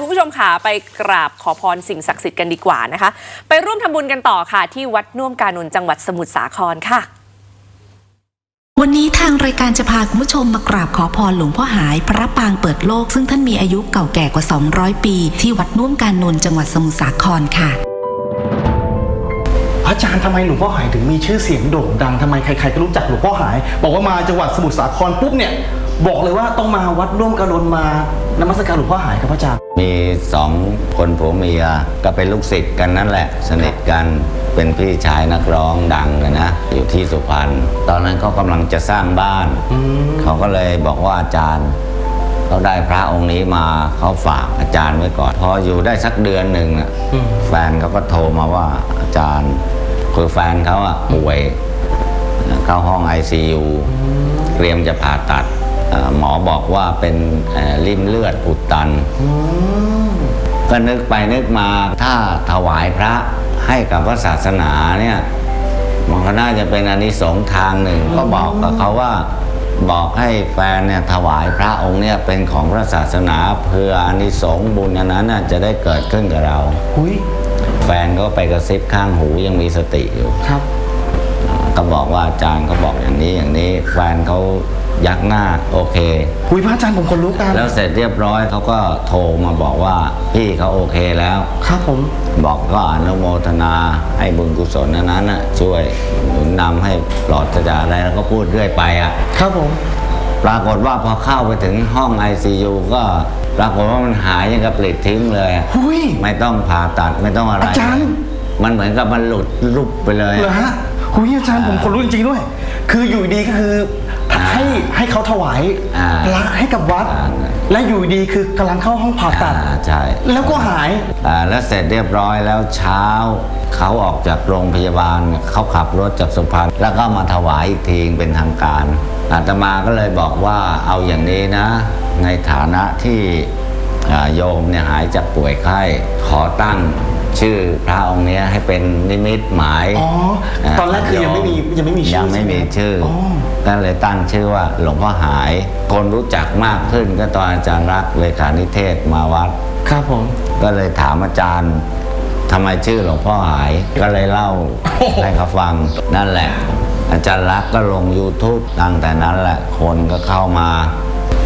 คุณผู้ชมค่ะไปกราบขอพรสิ่งศักดิ์สิทธิ์กันดีกว่านะคะ ไปร่วมทำบุญกันต่อค่ะ ที่วัดน่วมกานุนจังหวัดสมุทรสาครค่ะ วันนี้ทางรายการจะพาคุณผู้ชมมากราบขอพรหลวงพ่อหายพระปางเปิดโลก ซึ่งท่านมีอายุเก่าแก่กว่า 200 ปี ที่วัดน่วมการนนจังหวัดสมุทรสาครค่ะพระอาจารย์ทำไมหลวงพ่อหายถึงมีชื่อเสียงโด่งดังทำไมใครๆก็รู้จักหลวงพ่อหาย บอกว่ามาจังหวัดสมุทรสาครปุ๊บเนี่ย บอกเลยว่าต้องมาวัดร่วมกระดนมา นมัสการหลวงพ่อหายครับพระอาจารย์ มีสองคนผัวเมียก็เป็นลูกศิษย์กันนั่นแหละ สนิทกันเป็นพี่ชายนักร้องดังเลยนะ อยู่ที่สุพรรณตอนนั้นเขากำลังจะสร้างบ้าน เขาก็เลยบอกว่าอาจารย์เขาได้พระองค์นี้มาเขาฝากอาจารย์ไว้ก่อน พออยู่ได้สักเดือนหนึ่งน่ะอืมแฟนเขาก็โทรมาว่าอาจารย์คือแฟนเขาอะป่วย เข้าห้อง ICU เตรียมจะผ่าตัดเอ่อ หมอบอกว่าเป็นเอ่อริ่มเลือดอุดตัน ก็นึกไปนึกมาถ้าถวายพระให้กับพระศาสนาเนี่ยมันก็น่าจะเป็นอานิสงส์ทางหนึ่ง ก็บอกกับเขาว่าบอกให้แฟนเนี่ยถวายพระองค์เนี่ยเป็นของพระศาสนาเพื่ออานิสงส์บุญอันนั้นน่ะจะได้เกิดขึ้นกับเราหุยแฟนก็ไปกระซิบข้างหูยังมีสติอยู่ครับ ก็บอกว่าอาจารย์เขาบอกอย่างนี้อย่างนี้ แฟนเขา ยักหน้าโอเคหุยพระอาจารย์ผมคนลุกกันแล้วเสร็จเรียบร้อยเขาก็โทรมาบอกว่าพี่เขาโอเคแล้ว ครับผม บอกก็อนุโมทนาให้บุญกุศลอันนั้นน่ะช่วยหนุนนำให้ปลอดจากอะไรแล้วก็พูดเรื่อยไปอะ ครับผม ปรากฏว่าพอเข้าไปถึงห้อง ICU ก็ปรากฏว่ามันหายยังกับปลิดทิ้งเลยอะหุยไม่ต้องผ่าตัดไม่ต้องอะไรอาจารย์ มันเหมือนกับมันหลุดลุบไปเลย เหรอฮะหุยอาจารย์ผมคนลุกจริงๆด้วย คืออยู่ดีก็คือ ให้ให้เขาถวายอ่าพระให้กับวัด อ่า และอยู่ดีคือกำลังเข้าห้องผ่าตัด อ่าใช่แล้วก็หาย อ่าแล้วเสร็จเรียบร้อยแล้วเช้า เขาออกจากโรงพยาบาลเขาขับรถจากสุพรรณแล้วก็มาถวายอีกทีเป็นทางการอาตมาก็เลยบอกว่าเอาอย่างนี้นะ ในฐานะที่อ่าโยมเนี่ยหายจากป่วยไข้ขอตั้ง ชื่อพระองค์เนี้ยให้เป็นนิมิตหมายอ๋อ ตอนแรกคือยังไม่มียังไม่มีชื่อยังไม่มีชื่อใช่ไหมอ๋อก็เลยตั้งชื่อว่าหลวงพ่อหาย คนรู้จักมากขึ้นก็ตอนอาจารย์รักษณ์เลขานิเทศมาวัด ครับผม ก็เลยถามอาจารย์ทำไมชื่อหลวงพ่อหายก็เลยเล่าให้เขาฟังนั่นแหละ อาจารย์รักษณ์ก็ลง YouTube ตั้งแต่นั้นแหละคนก็เข้ามา